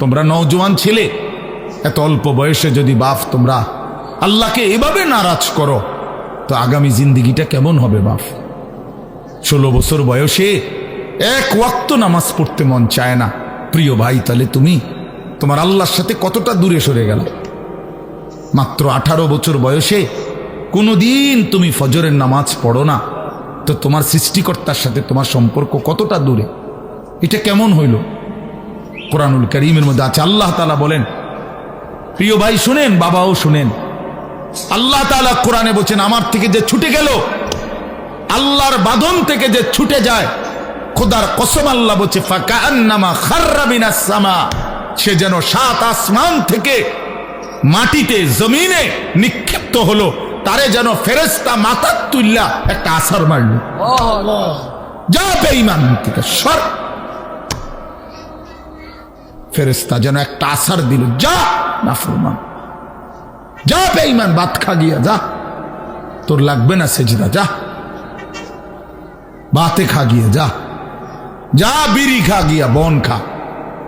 তোমরা নওজোয়ান ছেলে, এত অল্প বয়সে যদি বাপ তোমরা আল্লাহকে এভাবে নারাজ করো, তো আগামী জিন্দিগিটা কেমন হবে বাপ? ষোলো বছর বয়সে এক ওয়াক্ত নামাজ পড়তে মন চায় না। প্রিয় ভাই, তাহলে তুমি তোমার আল্লাহর সাথে কতটা দূরে সরে গেল? মাত্র আঠারো বছর বয়সে কোনোদিন তুমি ফজরের নামাজ পড়ো না, তো তোমার সৃষ্টিকর্তার সাথে তোমার সম্পর্ক কতটা দূরে? এটা কেমন হইল? কোরআনুল করিমের মধ্যে আছে। আল্লাহ তালা বলেন প্রিয় ভাই শুনেন বাবাও শুনেন। আল্লাহ তালা কোরআনে বলছেন আমার থেকে যে ছুটে গেল আল্লাহর বাঁধন থেকে যে ছুটে যায় খোদার কসম আল্লাহ বলছে ফাঁকা আন্নামা খার্রাবিনা সামা। সে যেন সাত আসমান থেকে মাটিতে জমিনে নিক্ষিপ্ত হলো তারে যেন ফেরেস্তা মাথার তুল্লা একটা আসার মারল। যা বেঈমান থেকে সর। ফেরেস্তা যেন একটা আসার দিল, যা, না ফরমান। যা বেঈমান বাত খা গিয়া, যা। তোর লাগবে না সেজদা, যা। বাতে খা গিয়ে, যা। যা বিড়ি খা গিয়া, বন খা।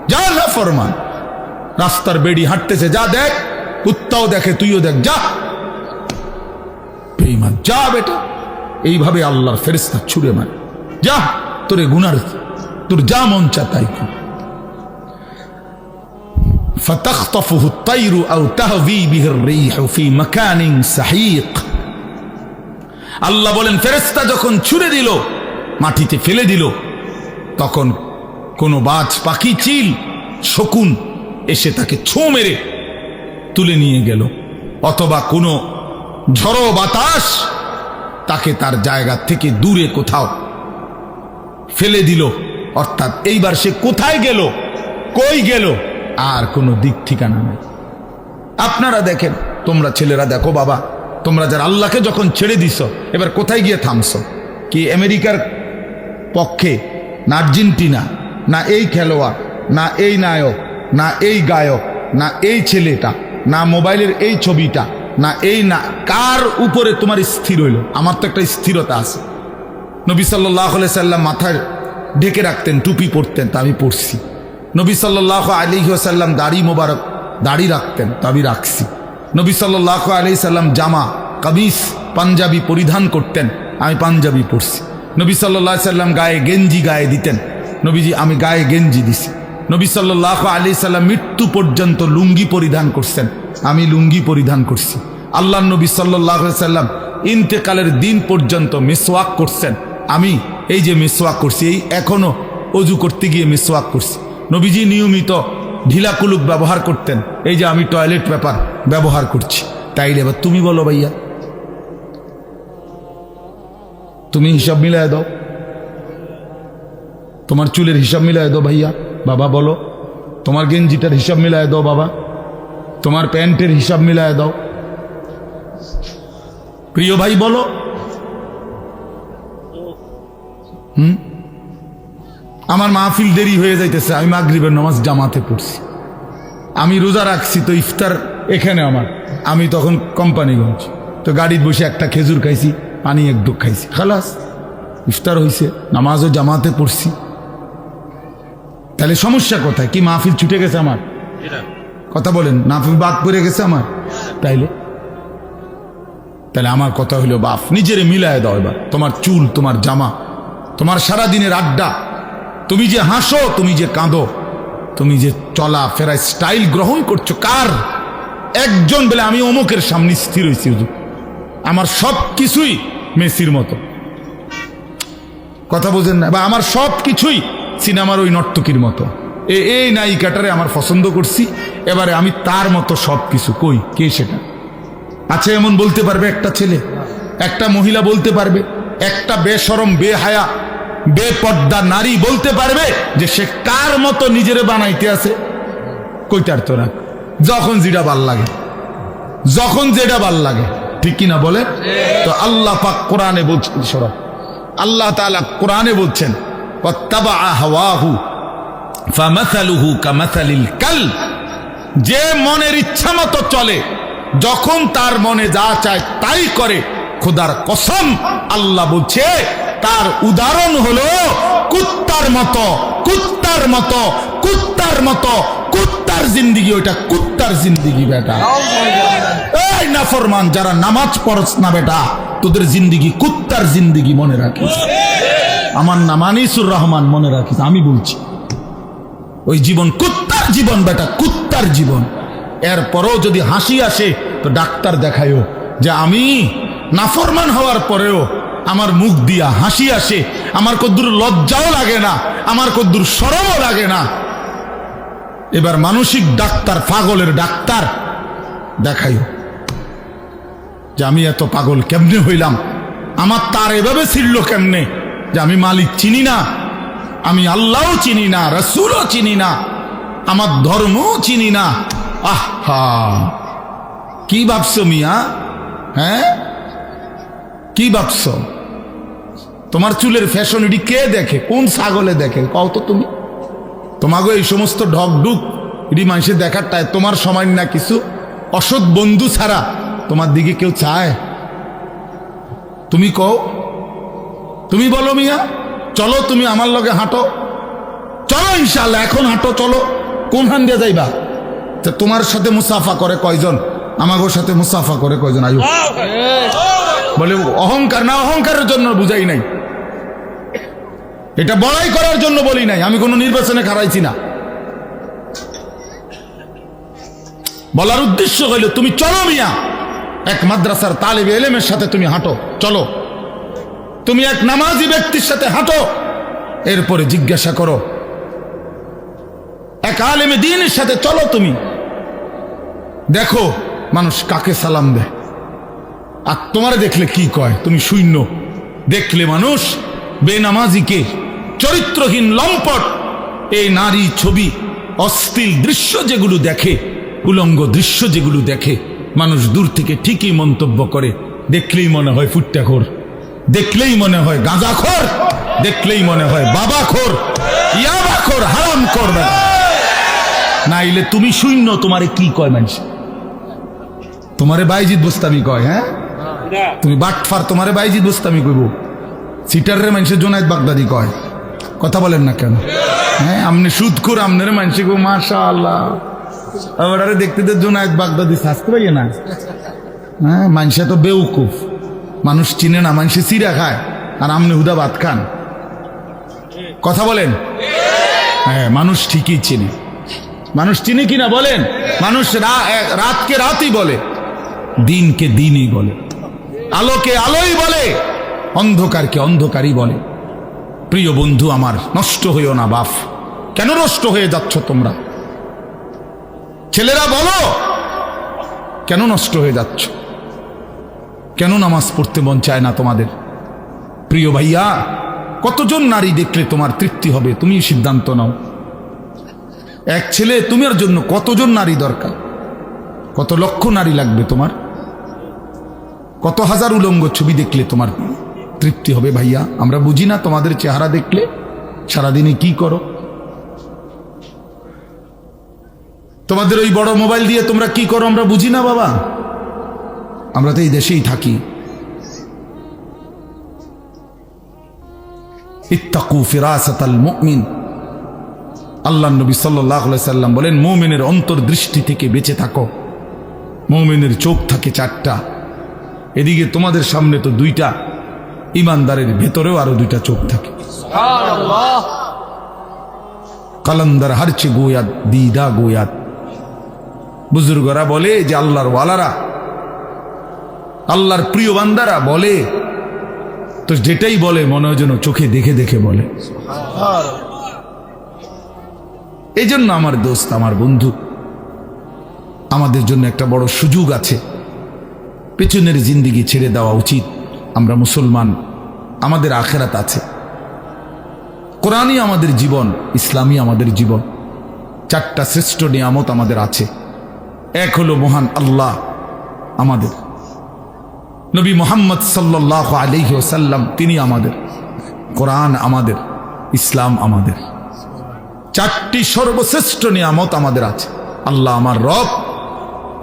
যা, না ফরমান। রাস্তার বেড়ি হাঁটতেছে, যা দেখ। কুত্তাও দেখে, তুইও দেখ, যা। বেঈমান, যা বেটা। এইভাবে আল্লাহর ফেরেস্তা ছুড়ে মারে। যা, তোরে গুনার, তোর যা মন চা তাই فتخطفه الطير أو تهوي به الريح في مكان سحيق আল্লাহ বলেন ফেরেস্তা যখন ছুড়ে দিল মাটিতে ফেলে দিল তখন কোনো বাজ পাখি চিল শকুন এসে তাকে ছো মেরে তুলে নিয়ে গেল অথবা কোনো ঝড়ো বাতাস তাকে তার জায়গা থেকে দূরে কোথাও ফেলে দিল অর্থাৎ এইবার সে কোথায় গেল কই গেল আর কোনো দিক ঠিকানা নেই। আপনারা দেখেন, তোমরা ছেলেরা দেখো বাবা, তোমরা যারা আল্লাহকে যখন ছেড়ে দিছ, এবার কোথায় গিয়ে থামছো? কি আমেরিকার পক্ষে, না আর্জেন্টিনা, না এই খেলোয়াড়, না এই নায়ক, না এই গায়ক, না এই ছেলেটা, না মোবাইলের এই ছবিটা, না এই না, কার উপরে তোমার স্থির হইল? আমার তো একটা স্থিরতা আছে। নবী সাল্লাহ সাল্লাম মাথায় ঢেকে রাখতেন, টুপি পরতেন, তা আমি পড়ছি নবী সাল্লাহ আলী সাল্লাম দাড়ি মোবারক, দাড়ি রাখতেন তা আমি রাখছি। নবী সাল্লাহ আলি সাল্লাম জামা কামিস পাঞ্জাবি পরিধান করতেন, আমি পাঞ্জাবি পরছি। নবী সাল্লাহ সাল্লাম গায়ে গেঞ্জি গায়ে দিতেন। নবীজি, আমি গায়ে গেঞ্জি দিছি। নবী সাল্লাহ আলি সাল্লাম মৃত্যু পর্যন্ত লুঙ্গি পরিধান করছেন, আমি লুঙ্গি পরিধান করছি। আল্লাহ নবী সাল্লাহ সাল্লাম ইন্তেকালের দিন পর্যন্ত মিসওয়াক করছেন, আমি এই যে মিসওয়াক করছি, এই এখনও অজু করতে গিয়ে মিসওয়াক করছি। নবীজি নিয়মিত ঢিলা কুলুক ব্যবহার করতেন। এই যে আমি টয়লেট পেপার ব্যবহার করছি। তাইলে এবার তুমি বলো ভাইয়া। তুমি হিসাব মিলাই দাও। তোমার চুলের হিসাব মিলাই দাও ভাইয়া। বাবা বলো, তোমার গেঞ্জিটার হিসাব মিলাই দাও বাবা। তোমার প্যান্টের হিসাব মিলাই দাও। প্রিয় ভাই বলো। হুম? আমার মাহফিল দেরি হয়ে যাইতেছে আমি মাগরিবের নামাজ জামাতে পড়ছি। আমি রোজা রাখছি তো ইফতার এখানে আমার আমি তখন কোম্পানিগঞ্জ। তো গাড়ির বসে একটা খেজুর খাইছি পানি এক ডুক খাইছি খালাস ইফতার হয়েছে নামাজও জামাতে পড়ছি। তাহলে সমস্যা কোথায়? কি মাহফিল ছুটে গেছে আমার? কথা বলেন মাহফিল বাদ পড়ে গেছে আমার? তাইলে? তাহলে আমার কথা হইল বাপ নিজেরে মিলায় দাও এবার। তোমার চুল তোমার জামা তোমার সারা দিনের আড্ডা। তুমি যে হাসো, তুমি যে কাঁদো, তুমি যে চলা ফেরা স্টাইল গ্রহণ করছ কার? একজন বলে আমি অমুকের সামনে স্থির হয়েছি আমার সব কিছুই মেসির মতো। কথা বোঝেন না? বা আমার সব কিছুই সিনেমার ওই নর্তকীর মতো। এ, এই নায়িকাটারে আমার পছন্দ করছি, এবারে আমি তার মতো সব কিছু কই, কে সেটা? আছে এমন বলতে পারবে একটা ছেলে, একটা মহিলা বলতে পারবে, একটা বেসরম বেহায়া বেপর্দা নারী বলতে পারবে যে সে কার মতো নিজেরে বানাইতে আছে? কইতার না যখন যেটা ভালো লাগে। যখন যেটা ভালো লাগে। ঠিক কিনা বলে তো আল্লাহ পাক কোরআনে বলছেন সরা আল্লাহ তাআলা কোরআনে বলছেন যে মনের ইচ্ছা মতো চলে, যখন তার মনে যা চায় তাই করে, খোদার কসম আল্লাহ বলছে তার উদাহরণ হলো, কুত্তার মতো কুত্তার মতো কুত্তার মতো, কুত্তার জিন্দিগি, ওইটা কুত্তার জিন্দিগি বেটা। এই নাফরমান, যারা নামাজ পড়ছ না বেটা, তোদের জিন্দিগি কুত্তার জিন্দিগি মনে রাখিস। আমার নাম আনিসুর রহমান মনে রাখিস, আমি বলছি। ওই জীবন কুত্তার জীবন বেটা, কুত্তার জীবন। এরপরও যদি হাসি আসে, তো ডাক্তার দেখায়ও যে আমি নাফরমান হওয়ার পরেও আমার মুখ দিয়া হাসি আসে, আমার কদ্দুর লজ্জাও লাগে না, আমার কদ্দুর সরমও লাগে না। এবার মানসিক ডাক্তার, পাগলের ডাক্তার দেখাইও যে আমি এত পাগল কেমনে হইলাম। আমার তার এভাবে ছিল কেমনে যে আমি মালিক চিনি না, আমি আল্লাহও চিনি না, রসুলও চিনি না, আমার ধর্মও চিনি না। আহা! কি ভাবছ মিয়া? হ্যাঁ? কি ভাবছ? তোমার চুলের ফ্যাশন এটি কে দেখে? কোন ছাগলে দেখে? কও তো তুমি। তোমাকে এই সমস্ত ঢক ঢুক এটি মানুষের দেখার টাই তোমার সময় না কিছু। অসৎ বন্ধু ছাড়া তোমার দিকে কেউ চায়। তুমি কও। তুমি বলো মিয়া। চলো তুমি আমার লগে হাঁটো। চলো ইনশাল্লাহ এখন হাঁটো, চলো। কোন হান দিয়ে যাইবা? তোমার সাথে মুসাফা করে কয়জন? আমাগোর সাথে মুসাফা করে কয়জন আয়ু বলে, অহংকার না, অহংকারের জন্য বুঝাই নাই। এটা বড়াই করার জন্য বলি নাই, আমি কোনো নির্বাচনে খারাইছি না। বলার উদ্দেশ্য হইল, তুমি চলো মিয়া, এক মাদ্রাসার তালেব এলেমের সাথে তুমি হাঁটো, চলো। তুমি এক নামাজি ব্যক্তির সাথে হাঁটো, এরপরে জিজ্ঞাসা করো, এক আলেমে দিনের সাথে চলো তুমি। দেখো মানুষ কাকে সালাম দেয়? আর তোমারে দেখলে কি কয়? তুমি শূন্য। দেখলে মানুষ বেনামাজিকে চরিত্রহীন লম্পট। এই নারী ছবি অস্থির দৃশ্য যেগুলো দেখে, উলঙ্গ দৃশ্য যেগুলো দেখে, মানুষ দূর থেকে ঠিকই মন্তব্য করে। দেখলেই মনে হয় ফুট্টাখোর। দেখলেই মনে হয় গাঁজাখোর। দেখলেই মনে হয় বাবাখোর। ইয়াবাখোর হারাম করবে নাইলে তুমি শূন্য, তোমারে কি কয় মানুষ? তোমারে বাইজিৎ বুস্তামি কয় হ্যাঁ? তুমি বাটফার তোমারে বাইজিৎ বুস্তামি কইব। সিটারে মানুষের জোনায়ত বাগদাদি কয়। কথা বলেন না কেন? হ্যাঁ আমনে সুদ করে আমনের মানুষে গো মাশা আল্লাহ আবার আরে দেখতে দে জোনায়ত বাগদাদি শাস্তে পাইয়ে না। হ্যাঁ মানুষে তো বেউকুফ। মানুষ চিনে না মানুষে চিরা খায়। আর আমনে হুদা ভাত খান। কথা বলেন? হ্যাঁ মানুষ ঠিকই চিনে। মানুষ চিনে কিনা বলেন? মানুষ রাতকে রাতই বলে। দিনকে দিনই বলে। আলোকে আলোই বলে, অন্ধকারকে অন্ধকারই বলে। প্রিয় বন্ধু, আমার নষ্ট হইও না, বাপ। কেন নষ্ট হয়ে যাচ্ছ তোমরা? ছেলেরা, বলো, কেন নষ্ট হয়ে যাচ্ছ? কেন নামাজ পড়তে মন চায় না তোমাদের? প্রিয় ভাইয়া, কতজন নারী দেখলে তোমার তৃপ্তি হবে? তুমি সিদ্ধান্ত নাও। এক ছেলে, তোমার জন্য কতজন নারী দরকার? কত লক্ষ নারী লাগবে তোমার? কত হাজার উলঙ্গ ছবি দেখলে তোমার তৃপ্তি হবে ভাইয়া? আমরা বুঝি না তোমাদের চেহারা দেখলে সারাদিনে কি করো? তোমাদের ওই বড় মোবাইল দিয়ে তোমরা কি করো আমরা বুঝি না বাবা? আমরা তো এই দেশেই থাকি। ইত্তাকু ফিরাসাতাল মুমিন। আল্লাহ নবী সাল্লাহ সাল্লাম বলেন, মৌমিনের অন্তর্দৃষ্টি থেকে বেঁচে থাকো। মৌমিনের চোখ থাকে চারটা। এদিকে তোমাদের সামনে তো দুইটা ইমানদারের ভেতরেও আরও দুইটা চোখ থাকে। কালান্দার হারছে গোয়াত দিদা গোয়াত বুজুর্গরা বলে যে আল্লাহর ওয়ালারা আল্লাহর প্রিয় বান্দারা বলে তো যেটাই বলে মনে হয় যেন চোখে দেখে দেখে বলে। এই জন্য আমার দোস্ত আমার বন্ধু আমাদের জন্য একটা বড় সুযোগ আছে। পেছনের জিন্দিগি ছেড়ে দেওয়া উচিত। আমরা মুসলমান, আমাদের আখেরাত আছে। কোরআনই আমাদের জীবন, ইসলামই আমাদের জীবন। চারটা শ্রেষ্ঠ নিয়ামত আমাদের আছে। এক হলো মহান আল্লাহ আমাদের। নবী মোহাম্মদ সাল্লাহ আলহি ওসাল্লাম তিনি আমাদের। কোরআন আমাদের, ইসলাম আমাদের। চারটি সর্বশ্রেষ্ঠ নিয়ামত আমাদের আছে। আল্লাহ আমার রব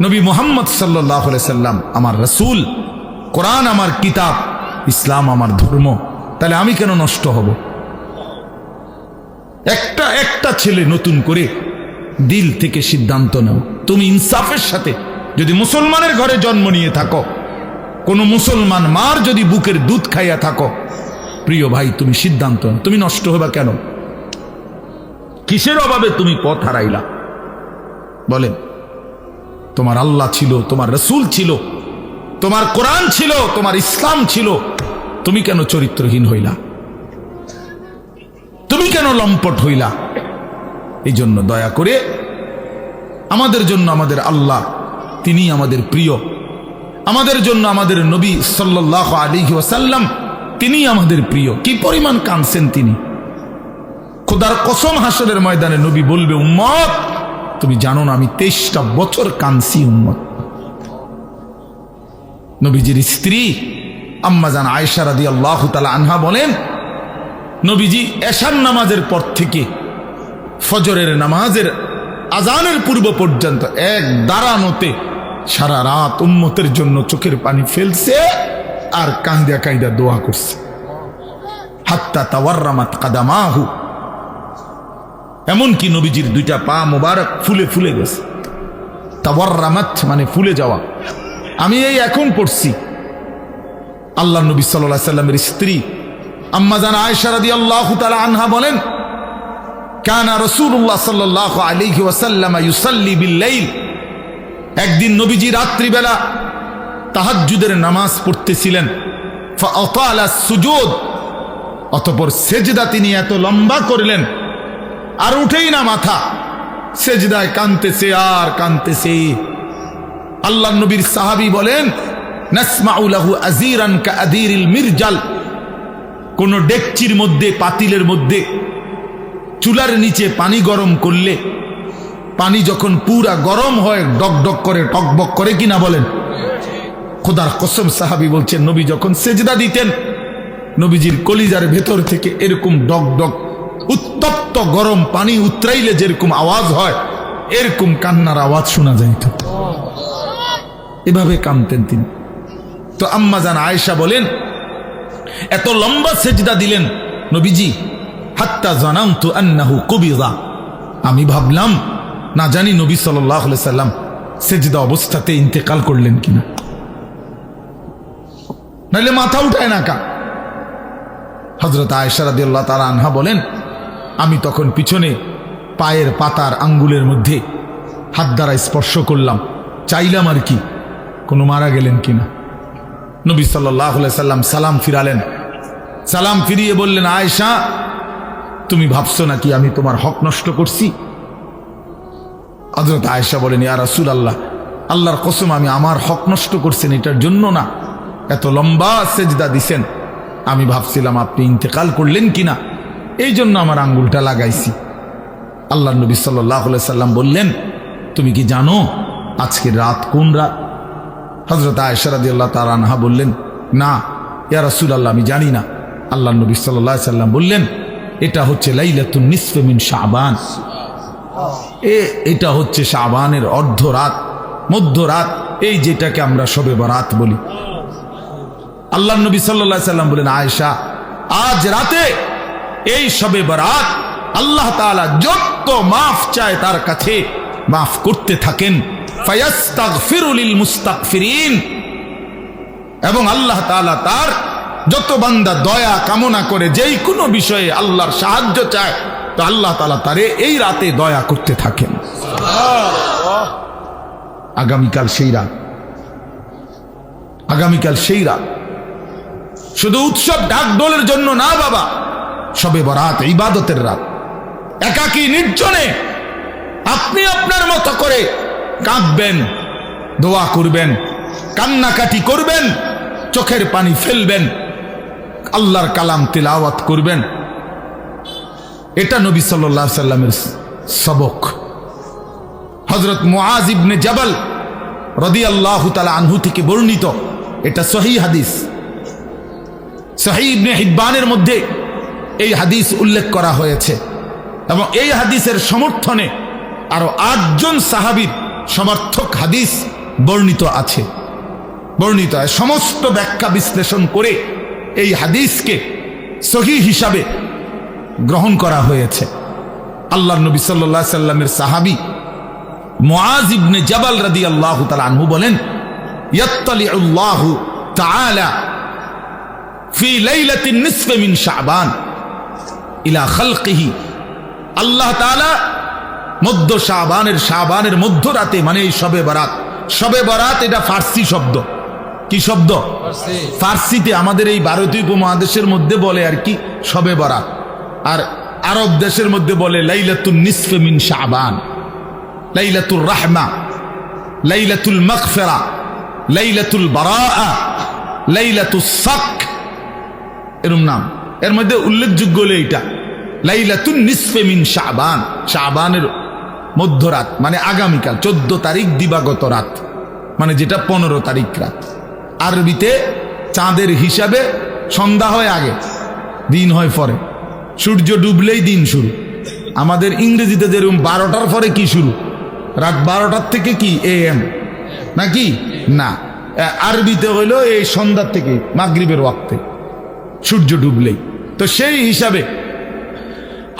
নবী মোহাম্মদ সাল্লাহ সাল্লাম আমার রসুল, কোরআন আমার কিতাব, ইসলাম আমার ধর্ম, তাহলে আমি কেন নষ্ট হব? একটা একটা ছেলে নতুন করে দিল থেকে সিদ্ধান্ত নাও। তুমি ইনসাফের সাথে যদি মুসলমানের ঘরে জন্ম নিয়ে থাকো, কোনো মুসলমান মার যদি বুকের দুধ খাইয়া থাকো, প্রিয় ভাই, তুমি সিদ্ধান্ত নাও। তুমি নষ্ট হবা কেন? কিসের অভাবে তুমি পথ হারাইলা? বলেন। তোমার আল্লাহ ছিল, তোমার রসুল ছিল, তোমার কোরআন ছিল, তোমার ইসলাম ছিল, তুমি কেন চরিত্রহীন হইলা? তুমি কেন লম্পট হইলা? এই জন্য দয়া করে আমাদের জন্য আমাদের আল্লাহ, তিনি আমাদের প্রিয়। আমাদের জন্য আমাদের নবী সাল্লাহ আলী ওয়াসাল্লাম, তিনি আমাদের প্রিয়। কি পরিমাণ কানছেন তিনি। খোদার কসম হাসরের ময়দানে নবী বলবে, উম্মত তুমি জানো না, আমি তেইশটা বছর কানছি উম্মত। নবীজির স্ত্রী আম্মাজান আয়েশা রাদি আল্লাহ তালা আনহা বলেন, নবীজি এশান নামাজের পর থেকে ফজরের নামাজের আজানের পূর্ব পর্যন্ত এক দাঁড়ানোতে সারা রাত উম্মতের জন্য চোখের পানি ফেলছে আর কাঁদা কাঁদা দোয়া করছে। হাত্তা তাওয়ার্রামাত কাদামাহু এমনকি নবীজির দুইটা পা মোবারক ফুলে ফুলে গেছে। তাওয়ার্রামাত মানে ফুলে যাওয়া। আমি এই এখন পড়ছি। আল্লাহ নবী সাল্লাহ সাল্লামের স্ত্রী আম্মাজান আয়েশা রাদি আল্লাহ তালা আনহা বলেন, কানা রসুল্লাহ সাল্লাহ আলিহি ওয়াসাল্লাম ইউসাল্লি বিল্লাইল। একদিন নবীজি রাত্রিবেলা তাহাজ্জুদের নামাজ পড়তেছিলেন। সুজুদ, অতপর সেজদা তিনি এত লম্বা করলেন আর উঠেই না মাথা। সেজদায় কানতেছে আর কানতেছে আল্লাহ নবীর সাহাবি বলেন কোন ডেকচির মধ্যে, পাতিলের মধ্যে, চুলার নিচে পানি গরম করলে, পানি যখন পুরা গরম হয়, ডক ডক করে টকবক করে কিনা বলেন। খোদার কসম সাহাবি বলছেন, নবী যখন সেজদা দিতেন, নবীজির কলিজার ভেতর থেকে এরকম ডক ডক উত্তপ্ত গরম পানি উতরাইলে যেরকম আওয়াজ হয়, এরকম কান্নার আওয়াজ শোনা যাইত এভাবে কামতেন তিনি। তো আম্মা জান আয়েশা বলেন, এত লম্বা সেজদা দিলেন নবীজি, হাত্তা জানাম তো আন্নাহু কবিরা আমি ভাবলাম, না জানি নবী সাল্লাহ সাল্লাম সেজদা অবস্থাতে ইন্তেকাল করলেন কিনা? নাইলে মাথা উঠায় না কা। হজরত আয়সারাদিল্লাহ তারা আনহা বলেন আমি তখন পিছনে পায়ের পাতার আঙ্গুলের মধ্যে হাত দ্বারা স্পর্শ করলাম। চাইলাম আর কি, কোনো মারা গেলেন কিনা। নবী সাল্লাহ সাল্লাম সালাম ফিরালেন। সালাম ফিরিয়ে বললেন, আয়েশা, তুমি ভাবছ নাকি আমি তোমার হক নষ্ট করছি? হজরত আয়েশা বলেন, ইয়া রাসুল আল্লাহ আল্লাহর কসম, আমি আমার হক নষ্ট করছেন, এটার জন্য না। এত লম্বা সেজদা দিছেন। আমি ভাবছিলাম আপনি ইন্তেকাল করলেন কিনা? এই জন্য আমার আঙ্গুলটা লাগাইছি। আল্লাহ নবী সাল্লাহ সাল্লাম বললেন, তুমি কি জানো আজকের রাত কোন রাত? হজরত আয়সারাদি আল্লাহ তার আনহা বললেন, না, ইয়া রাসুল আল্লাহ আমি জানি না। আল্লাহ নবী সাল্লাহ সাল্লাম বললেন, এটা হচ্ছে লাইলাতুন নিসফেমিন শাহবান এ, এটা হচ্ছে শাহবানের অর্ধ রাত, মধ্য রাত, এই যেটাকে আমরা সবে বরাত বলি। আল্লাহ নবী সাল্লাহ সাল্লাম বলেন আয়েশা, আজ রাতে এই সবে বরাত আল্লাহ তাআলা যত মাফ চায় তার কাছে, মাফ করতে থাকেন। এবং আল্লাহ তাআলা তার যত বান্দা দয়া কামনা করে যেই কোনো বিষয়ে আল্লাহর সাহায্য চায়, তো আল্লাহ তাআলা তারে এই রাতে দয়া করতে থাকেন। আগামীকাল সেই রাত। আগামীকাল সেই রাত। শুধু উৎসব ডাকডোলের জন্য না বাবা সবে বরাত, ইবাদতের রাত। একাকী নির্জনে আপনি আপনার মতো করে কাঁদবেন, দোয়া করবেন, কান্নাকাটি করবেন, চোখের পানি ফেলবেন, আল্লাহর কালাম তিলাওয়াত করবেন। এটা নবী সাল্লামের সবক। হজরত মুআজ ইবনে জাবাল রদি আল্লাহ তালা আনহু থেকে বর্ণিত এটা সহি হাদিস। সহি ইবনে হিব্বানের মধ্যে এই হাদিস উল্লেখ করা হয়েছে। এবং এই হাদিসের সমর্থনে আরও আটজন সাহাবির সমর্থক হাদিস বর্ণিত আছে। বর্ণিত হয় সমস্ত ব্যাখ্যা বিশ্লেষণ করে এই হাদিসকে সহি হিসাবে গ্রহণ করা হয়েছে। আল্লাহ নবী সাল্লাহ সাল্লামের সাহাবি মুআজ ইবনে জাবাল রাদিয়াল্লাহু তাআলা আনহু বলেন, ইয়াত্তালিউল্লাহু তাআলা ফি লাইলাতিন নিসফি মিন শাবান। ইলা খালকিহি। আল্লাহ তাআলা মধ্য শাবানের শাবানের মধ্যরাতে মানে এই শবে বরাত। সবে বরাত এটা ফার্সি শব্দ। কি শব্দ? ফার্সিতে আমাদের এই ভারতীয় উপমহাদেশের মধ্যে বলে আর কি শবে বরাত। আর আরব দেশের মধ্যে বলে লাইলাতুল নিসফে মিন শাবান। লাইলাতুল রাহমা লাইলাতুল মগফিরা লাইলাতুল বারাআ লাইলাতুল সাক এরম নাম। এর মধ্যে উল্লেখযোগ্য হলো এইটা। লাইলাতুন নিসফে মিন শাবান। শাবানের মধ্যরাত মানে আগামীকাল, চোদ্দ তারিখ দিবাগত রাত মানে যেটা পনেরো তারিখ রাত। আরবিতে চাঁদের হিসাবে সন্ধ্যা হয় আগে, দিন হয় পরে। সূর্য ডুবলেই দিন শুরু। আমাদের ইংরেজিতে যেরকম বারোটার পরে কি শুরু? রাত বারোটার থেকে কি, এ এম? নাকি না। আরবিতে হইল এই সন্ধ্যার থেকে, মাগরিবের ওয়াক্তে। সূর্য ডুবলেই। তো সেই হিসাবে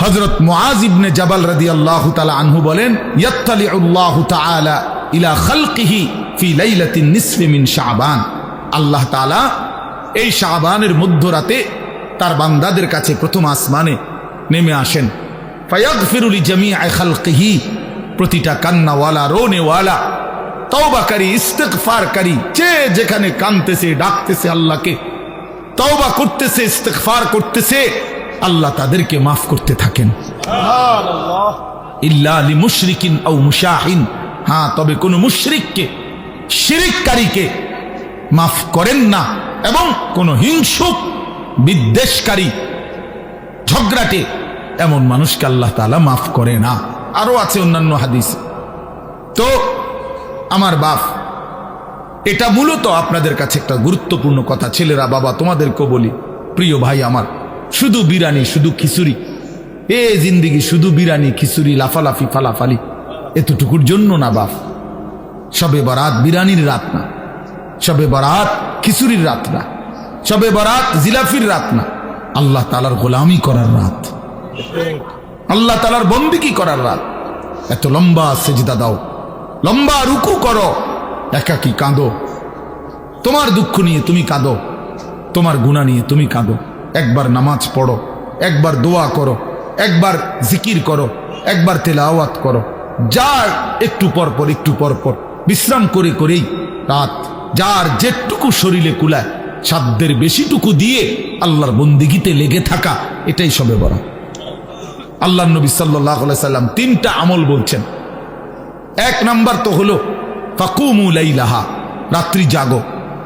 হজরত মুআজ ইবনে জাবাল রাদিয়াল্লাহু তাআলা আনহু বলেন ইলা লাইলাতিন নিসফি মিন শাবান। আল্লাহ তাআলা এই শাবানের মধ্যরাতে তার বান্দাদের কাছে প্রথম আসমানে নেমে আসেন। ফায়াগফিরু লিজামিআ খালকিহি, প্রতিটা কান্নাওয়ালা, রোনেওয়ালা তওবাকারী ইস্তেগফারকারী যে যেখানে কানতেছে ডাকতেছে আল্লাহকে তওবা করতেছে, ইস্তেগফার করতেছে, আল্লাহ তাদেরকে মাফ করতে থাকেন। ইল্লা আলি মুশরিকিন আও মুশাহিন। হ্যাঁ তবে কোন মুশরিককে, শিরিককারীকে মাফ করেন না এবং কোন হিংসুক, বিদ্বেষকারী, ঝগড়াটে এমন মানুষকে আল্লাহ তাআলা মাফ করে না। আরও আছে অন্যান্য হাদিস। তো, আমার বাপ এটা মূলত আপনাদের কাছে একটা গুরুত্বপূর্ণ কথা। ছেলেরা, বাবা, তোমাদেরকেও বলি, প্রিয় ভাই আমার, শুধু বিরানি শুধু খিচুড়ি। এ জিন্দিগি, শুধু বিরানি খিচুড়ি, লাফালাফি, ফালাফালি। এতটুকুর জন্য না বাপ। সবে বরাত বিরানির রাত না। সবে বরাত খিচুড়ির রাত না। সবে বরাত জিলাফির রাত না। আল্লাহ তালার গোলামি করার রাত। আল্লাহ তালার বন্দিকি করার রাত। এত লম্বা সেজদা দাও। লম্বা রুকু করো। একাকি কাঁদো। তোমার দুঃখ নিয়ে তুমি কাঁদো। তোমার গুণা নিয়ে তুমি কাঁদো। একবার নামাজ পড়ো, একবার দোয়া করো, একবার জিকির করো, একবার তেলাওয়াত করো। যার একটু পর পর, একটু পর পর। বিশ্রাম করে করেই রাত যার যেটুকু শরীরে কুলায়, সাধ্যের বেশিটুকু দিয়ে আল্লাহর বন্দিগিতে লেগে থাকা, এটাই সবে বড়। আল্লাহ নবী সাল্লাহ সাল্লাম তিনটা আমল বলছেন। এক নাম্বার তো হলো ফাকুমু লাইলাহা, রাত্রি জাগো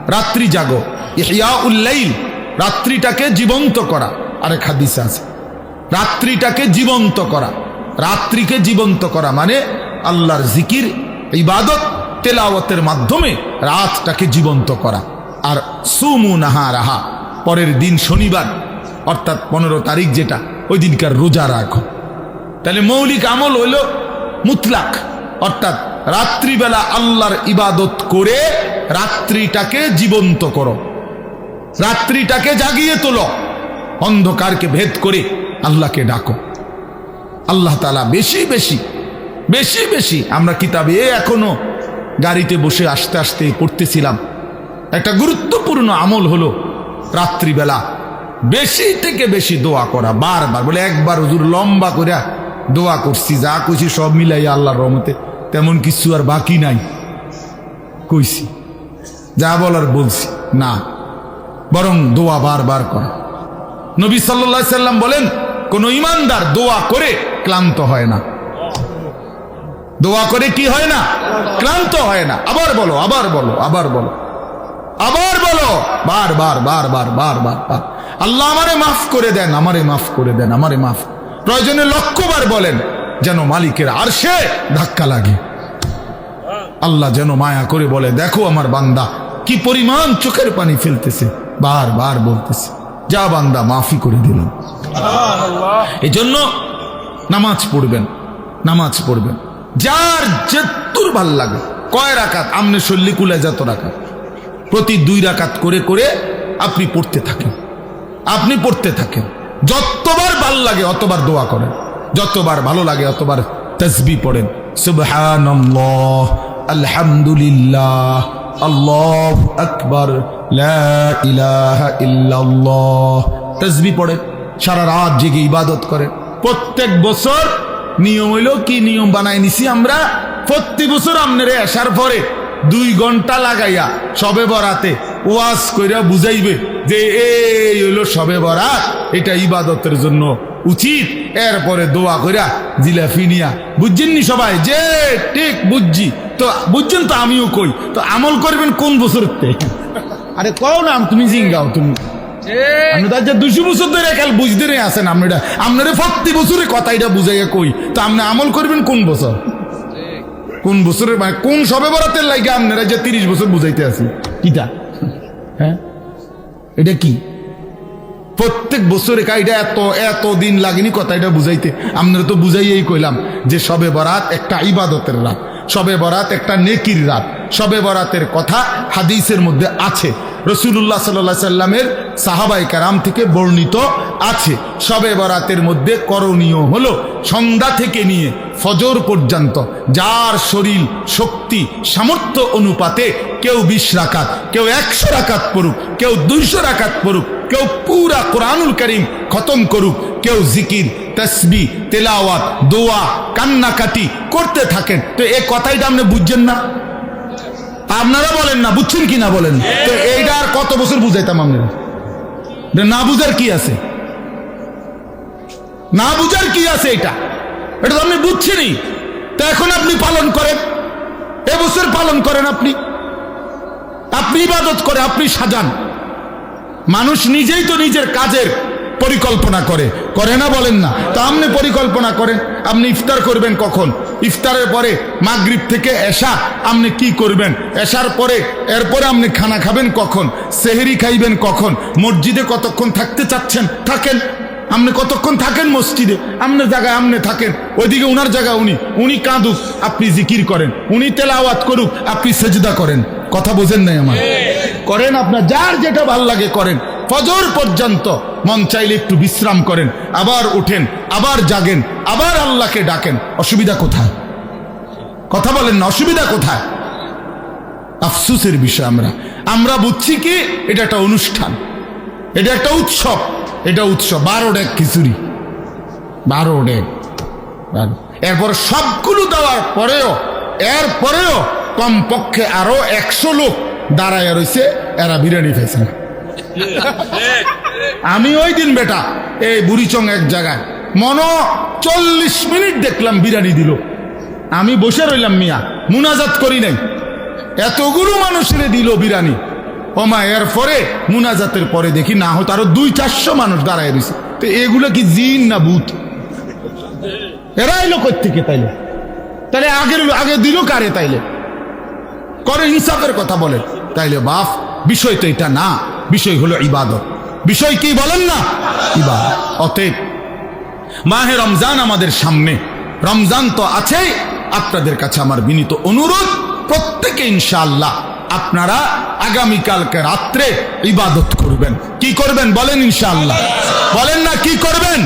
রাত্রি জাগো। ইহিয়া উল্লাইল রাত্রিটাকে জীবন্ত করা। আরেক হাদিস আছে। রাত্রিটাকে জীবন্ত করা। রাত্রিকে জীবন্ত করা মানে আল্লাহর জিকির, ইবাদত, তেলাওয়াতের মাধ্যমে রাতটাকে জীবন্ত করা। আর সুমু নাহা রাহা পরের দিন শনিবার, অর্থাৎ পনেরো তারিখ যেটা, ওই দিনকার রোজা রাখো। তাহলে মৌলিক আমল হইল মুতলাক, অর্থাৎ রাত্রিবেলা আল্লাহর ইবাদত করে রাত্রিটাকে জীবন্ত করো। রাত্রিটাকে জাগিয়ে তোলো। অন্ধকারকে ভেদ করে আল্লাহকে ডাকো। আল্লাহ তালা বেশি বেশি বেশি বেশি, আমরা কিতাবে এখনও গাড়িতে বসে আসতে আসতে পড়তেছিলাম। একটা গুরুত্বপূর্ণ আমল হলো রাত্রিবেলা বেশি থেকে বেশি দোয়া করা, বারবার বলে একবার হুজুর লম্বা করে দোয়া করছি, যা কইছি সব মিলাই আল্লাহর রহমতে। তেমন কিছু আর বাকি নাই। কইছি, যা বলার বলছি, না। বরং দোয়া বারবার করা। নবী সাল্লাহ সাল্লাম বলেন, কোন ইমানদার দোয়া করে ক্লান্ত হয় না। দোয়া করে কি হয় না? ক্লান্ত হয় না। আবার বলো আবার বলো আবার বলো। আবার বলো, বার বার বার বার বার বার বার। আল্লাহ আমারে মাফ করে দেন, আমারে মাফ করে দেন, আমারে মাফ। প্রয়োজনে লক্ষ্যবার বলেন। যেন মালিকের আর সে ধাক্কা লাগে। আল্লাহ যেন মায়া করে বলে, দেখো আমার বান্দা, কি পরিমাণ চোখের পানি ফেলতেছে। বার বার বলতেছে, যা বান্দা মাফি করে দিলাম। এজন্য নামাজ পড়বেন নামাজ পড়বেন। যার যেতুর ভালো লাগে, কয় রাকাত? আমনে শল্লি কুলে যত রাকাত। প্রতি দুই রাকাত করে করে আপনি পড়তে থাকেন। আপনি পড়তে থাকেন। যতবার ভালো লাগে, অতবার দোয়া করেন। যতবার ভালো লাগে, অতবার তসবি পড়েন। সুবহানাল্লাহ, আলহামদুলিল্লাহ, আল্লাহ আকবার তসবি পড়েন, সারা রাত জেগে ইবাদত করেন। প্রত্যেক বছর নিয়ম হইল কি নিয়ম বানাই নিছি আমরা প্রতি বছর আপনারে আসার পরে দুই ঘণ্টা লাগাইয়া সবে বরাতে ওয়াজ কইরা বুঝাইবে যে এই হইল সবে বরাত, এটা ইবাদতের জন্য। উচিত। এরপরে দোয়া করিয়া জিলাফি নিয়া। বুঝছেননি সবাই? যে ঠিক বুঝছি। তো বুঝছেন তো আমিও কই। তো আমল করবেন কোন বছর আরে কও না, তুমি জিঙ্গাও তুমি। দুশো বছর ধরে কাল বুঝতে রে আসেন আপনারা। আপনারা প্রতি বছরে কথা এটা বুঝাইয়া কই। তো আপনি আমল করবেন কোন বছর? কোন বছরের মানে কোন সবে বরাতের লাগে আপনারা যে তিরিশ বছর বুঝাইতে আছি? কিটা হ্যাঁ? এটা কি? প্রত্যেক বছরে কাইটা এত এত দিন লাগেনি কথা এটা বুঝাইতে। আমরা তো বুঝাইয়েই কইলাম যে সবে বরাত একটা ইবাদতের রাত, সবে বরাত একটা নেকির রাত, সবে বরাতের কথা হাদিসের মধ্যে আছে। রসুল্লাহ সাল্লা সাল্লামের সাহাবাই কারাম থেকে বর্ণিত আছে। সবে বরাতের মধ্যে করণীয় হলো সন্ধ্যা থেকে নিয়ে ফজর পর্যন্ত যার শরীর, শক্তি, সামর্থ্য অনুপাতে কেউ বিশ রাকাত, কেউ একশো রাকাত পড়ুক, কেউ দুইশো রাকাত পড়ুক, কেউ পুরা কোরআনুল করিম খতম করুক, কেউ জিকির, তসবি, তেলাওয়াত, দোয়া, কান্নাকাটি করতে থাকেন। তো এ কথাইটা আপনি বুঝছেন না? আপনারা বলেন না, বুঝছেন কি না বলেন? তো এইটা আর কত বছর বুঝাইতাম আপনারা না বুঝার কি আছে? না বুঝার কি আছে এটা? এটা তো আপনি বুঝছেনই। তো এখন আপনি পালন করেন। এবছর পালন করেন আপনি? আপনি ইবাদত করে, আপনি সাজান। মানুষ নিজেই তো নিজের কাজের পরিকল্পনা করে। করে না বলেন না। তা আপনি পরিকল্পনা করেন, আপনি ইফতার করবেন কখন? ইফতারের পরে মাগরিব থেকে এসা আপনি কি করবেন? এসার পরে, এরপরে আপনি খানা খাবেন কখন? সেহেরি খাইবেন কখন? মসজিদে কতক্ষণ থাকতে চাচ্ছেন? থাকেন। আপনি কতক্ষণ থাকেন মসজিদে? আপনার জায়গায় আপনি থাকেন। ওইদিকে উনার জায়গা উনি। উনি কাঁদুক, আপনি জিকির করেন। উনি তেলাওয়াত করুক, আপনি সেজদা করেন। কথা বোঝেন নাই আমার। করেন আপনার যার যেটা ভালো লাগে করেন। ফজর পর্যন্ত মন চাইলে একটু বিশ্রাম করেন, আবার উঠেন, আবার জাগেন, আবার আল্লাহকে ডাকেন। অসুবিধা কোথায়? কথা বলেন না, অসুবিধা কোথায়? আফসুসের বিষয় আমরা। আমরা বুঝছি কি, এটা একটা অনুষ্ঠান। এটা একটা উৎসব। এটা উৎসব। বারো ডেক খিচুড়ি। বারো ডেক। এরপর সবগুলো দেওয়ার পরেও এর পরেও কমপক্ষে আরও একশো লোক দাঁড়ায় রয়েছে এরা বিরিয়ানি খাইছে না। আমি ওই দিন বেটা, এই বুড়িচং এক জায়গায়, মন চল্লিশ মিনিট দেখলাম বিরিয়ানি দিল। আমি বসে রইলাম মিয়া, মুনাজাত করি নাই। এতগুলো মানুষের দিল বিরিয়ানি। ওমা, এর পরে মুনাজাতের পরে দেখি না হতো আরও দুই চারশো মানুষ দাঁড়ায় রয়েছে তো এগুলো কি জিন না ভূত? এরা এলো থেকে তাইলে? তাহলে আগের, আগে দিল কারে তাইলে? করে ইনসাফের কথা বলে। তাইলে বাপ, বিষয় তো এটা না, বিষয় হলো ইবাদত। বিষয় কি বলেন না? ইবাদত। অতএব মাহে রমজান আমাদের সামনে। রমজান তো আছেই, আপনাদের কাছে আমার বিনীত অনুরোধ, প্রত্যেকে ইনশাআল্লাহ আপনারা আগামীকালকে রাত্রে ইবাদত করবেন। কি করবেন বলেন ইনশাআল্লাহ। বলেন না কি করবেন।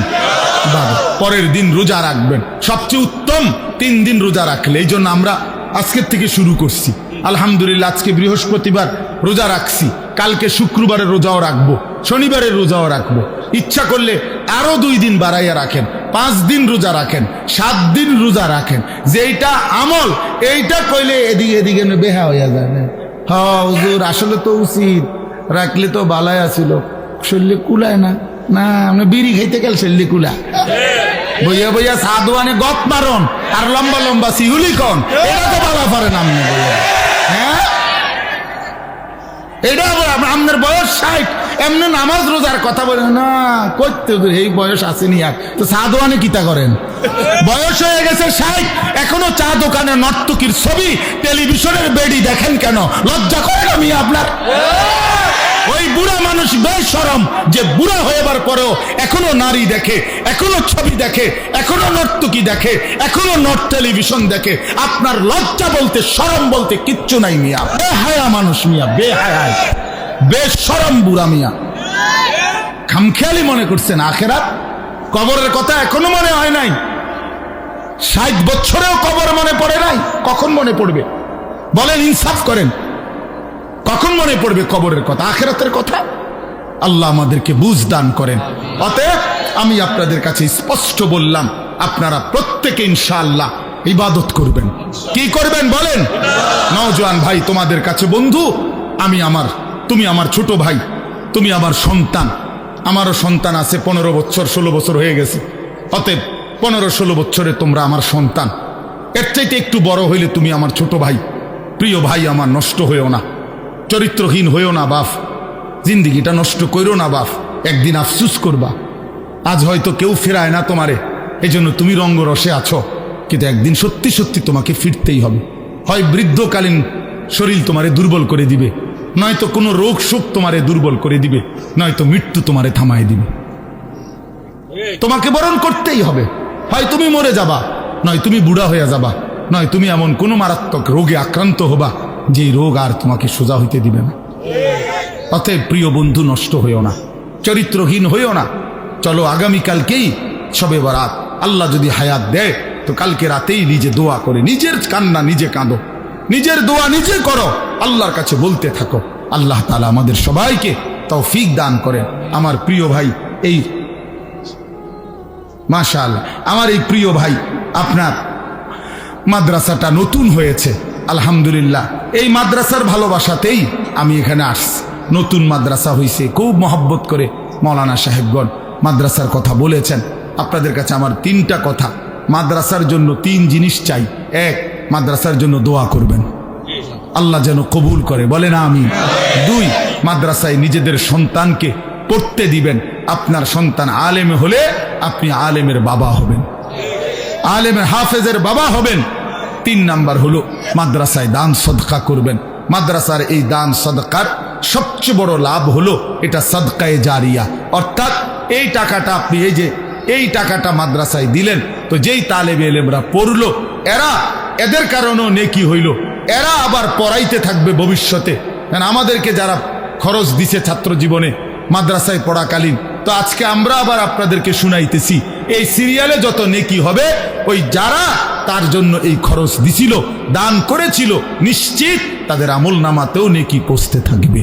পরের দিন রোজা রাখবেন। সবচেয়ে উত্তম তিন দিন রোজা রাখলে, এই জন্য আমরা আজকের থেকে শুরু করছি। আলহামদুলিল্লাহ, আজকে বৃহস্পতিবার রোজা রাখছি। কালকে শুক্রবারের রোজাও রাখব, শনিবারের রোজাও রাখব। ইচ্ছা করলে আরও দুই দিন বাড়াইয়া রাখেন, পাঁচ দিন রোজা রাখেন, সাত দিন রোজা রাখেন। যেইটা আমল, এইটা কইলে এদিকে এদিকে বেহা হইয়া যায় না। হ্যাঁ হুজুর, আসলে তো উচিত। রাখলে তো বালাই আছিল। শরীরে কুলায় না। না, আমরা বিড়ি খাইতে গেল শরীরে কুলা। বইয়া বইয়া সাধুয়ানে গপ মারন, আর লম্বা লম্বা সিহুলি কন এটা তো বালা পারেন আপনি এটা আপনার বয়স ষাট। এমনি নামাজ রোজার কথা বলে, না করতে এই বয়স আসেনি আর। তো চা দোকানে কিতা করেন? বয়স হয়ে গেছে ষাট। এখনও চা দোকানে নর্তকীর ছবি, টেলিভিশনের বেডি দেখেন কেন? লজ্জা করেন আমি আপনার? ওই বুড়া মানুষ বেশরম, যে বুড়া হয়েবার পরেও এখনও নারী দেখে, এখনও ছবি দেখে, এখনও নর্তকী দেখে, এখনও নট টেলিভিশন দেখে। আপনার লজ্জা বলতে সরম বলতে কিচ্ছু নাই মিয়া। বেহায়া মানুষ মিয়া, বেহায়া। বেশ সরম বুড়া মিয়া। খামখেয়ালি মনে করছেন আখেরাত? কবরের কথা এখনও মনে হয় নাই। ষাট বছরেও কবর মনে পড়ে নাই, কখন মনে পড়বে? বলেন, ইনসাফ করেন। কখন মনে পড়বে কবরের কথা? আখেরাতের কথা? আল্লাহ আমাদেরকে বুঝ দান করেন। অতএব আমি আপনাদের কাছে স্পষ্ট বললাম, আপনারা প্রত্যেকে ইনশাআল্লাহ ইবাদত করবেন। কি করবেন বলেন? নওজোয়ান ভাই, তোমাদের কাছে বন্ধু, আমি আমার, তুমি আমার ছোট ভাই, তুমি আমার সন্তান। আমারও সন্তান আছে, পনেরো বছর, ষোলো বছর হয়ে গেছে। অতএব পনেরো, ষোলো বছরে তোমরা আমার সন্তান। এর চাইতে একটু বড় হইলে তুমি আমার ছোট ভাই। প্রিয় ভাই, আমার নষ্ট হয়েও না। চরিত্রহীন হয়েও না বাফ জিন্দিগিটা নষ্ট করো না বাফ একদিন আফসুস করবা। আজ হয়তো কেউ ফেরায় না তোমারে। এই জন্য তুমি রঙ্গরসে আছো। কিন্তু একদিন সত্যি সত্যি তোমাকে ফিরতেই হবে। হয় বৃদ্ধকালীন শরীর তোমারে দুর্বল করে দিবে। নয়তো কোনো রোগ শোক তোমারে দুর্বল করে দিবে। নয়তো মৃত্যু তোমারে থামায় দিবে। তোমাকে বরণ করতেই হবে। হয় তুমি মরে যাবা, নয় তুমি বুড়া হয়ে যাবা, নয় তুমি এমন কোনো মারাত্মক রোগে আক্রান্ত হবা। যে রোগ আর তোমাকে সোজা হইতে দিবে না। অতএব প্রিয় বন্ধু, নষ্ট হইও না, চরিত্রহীন হইও না। চলো আগামীকালকেই সবে বরাত। আল্লাহ যদি হায়াত দেয়, তো কালকে রাতেই নিজে দোয়া করে, নিজের কান্না নিজে কাঁদো, নিজের দোয়া নিজে করো, আল্লাহর কাছে বলতে থাকো। আল্লাহ তালা আমাদের সবাইকে তাও ফিক দান করেন। আমার প্রিয় ভাই, এই মাশাল আমার এই প্রিয় ভাই, আপনার মাদ্রাসাটা নতুন হয়েছে। আলহামদুলিল্লাহ, এই মাদ্রাসার ভালোবাসাতেই আমি এখানে আসছি। নতুন মাদ্রাসা হয়েছে খুব মহব্বত করে মৌলানা সাহেবগণ মাদ্রাসার কথা বলেছেন। আপনাদের কাছে আমার তিনটা কথা, মাদ্রাসার জন্য তিন জিনিস চাই। এক, মাদ্রাসার জন্য দোয়া করবেন। আল্লাহ যেন কবুল করে বলে না আমি দুই, মাদ্রাসায় নিজেদের সন্তানকে পড়তে দিবেন। আপনার সন্তান আলেম হলে আপনি আলেমের বাবা হবেন। আলেমের হাফেজের বাবা হবেন। তিন নাম্বার হলো মাদ্রাসায় দান সদকা করবেন। মাদ্রাসার এই দান সদকার সবচেয়ে বড় লাভ হলো এটা সদকায়ে জারিয়া। অর্থাৎ এই টাকাটা আপনি এই যে এই টাকাটা মাদ্রাসায় দিলেন, তো যেই তালেবে এলেমরা পড়ল, এরা এদের কারণেও নেকি হইল। এরা আবার পড়াইতে থাকবে ভবিষ্যতে। আমাদেরকে যারা খরচ দিছে ছাত্র জীবনে মাদ্রাসায় পড়াকালীন, তো আজকে আমরা আবার আপনাদেরকে শুনাইতেছি এই সিরিয়ালে যত নেকি হবে, ওই যারা তার জন্য এই খরচ দিছিল, দান করেছিল, নিশ্চিত তাদের আমল নামাতেও নেকি পৌঁছতে থাকবে।